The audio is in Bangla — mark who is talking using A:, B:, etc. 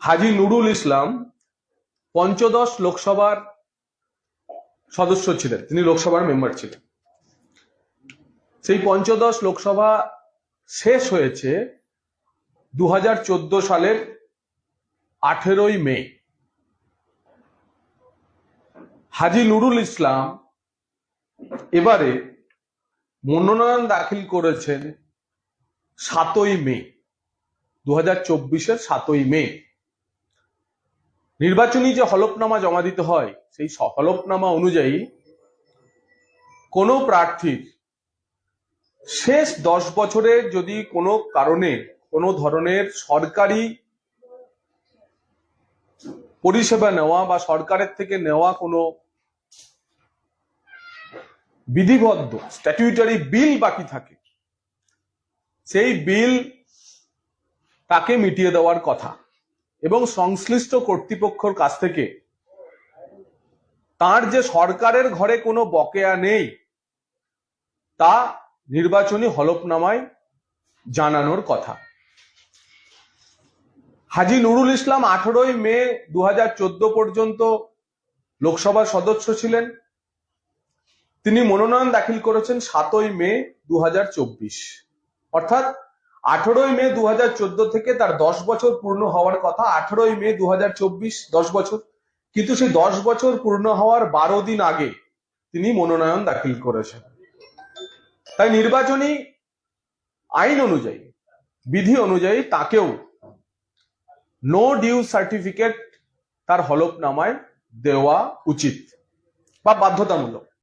A: হাজি নুরুল ইসলাম পঞ্চদশ লোকসভার সদস্য ছিলেন। তিনি লোকসভার মেম্বার ছিলেন। সেই পঞ্চদশ লোকসভা শেষ হয়েছে দু হাজার চোদ্দ সালের আঠেরোই মে। হাজি নুরুল ইসলাম এবারে মনোনয়ন দাখিল করেছেন সাতই মে দু হাজার চব্বিশের সাতই মে। নির্বাচনী যে হলফনামা জমা দিতে হয়, সেই হলফনামা অনুযায়ী কোনো প্রার্থীর শেষ দশ বছরের যদি কোনো কারণে, কোনো ধরনের সরকারি পরিষেবা নেওয়া বা সরকারের থেকে নেওয়া কোনো বিধিবদ্ধ স্ট্যাটিউটারি বিল বাকি থাকে, সেই বিল তাকে মিটিয়ে দেওয়ার কথা। এবং সংশ্লিষ্ট কর্তৃপক্ষের কাছ থেকে। তার যে সরকারের ঘরে কোনো বকেয়া নেই, তা নির্বাচনী হলফনামায় জানানোর কথা। হাজি নুরুল ইসলাম আঠারোই মে দু হাজার চোদ্দ পর্যন্ত লোকসভার সদস্য ছিলেন। তিনি মনোনয়ন দাখিল করেছেন সাতই মে দু হাজার চব্বিশ। অর্থাৎ আঠারোই মে দুহাজার চোদ্দ থেকে তার দশ বছর পূর্ণ হওয়ার কথা, আঠারোই মে দু হাজার দশ বছর। কিন্তু সেই দশ বছর পূর্ণ হওয়ার বারো দিন আগে তিনি মনোনয়ন দাখিল করেছেন। তাই নির্বাচনী আইন অনুযায়ী, বিধি অনুযায়ী তাকেও নো ডিউ সার্টিফিকেট তার হলফনামায় দেওয়া উচিত বা বাধ্যতামূলক।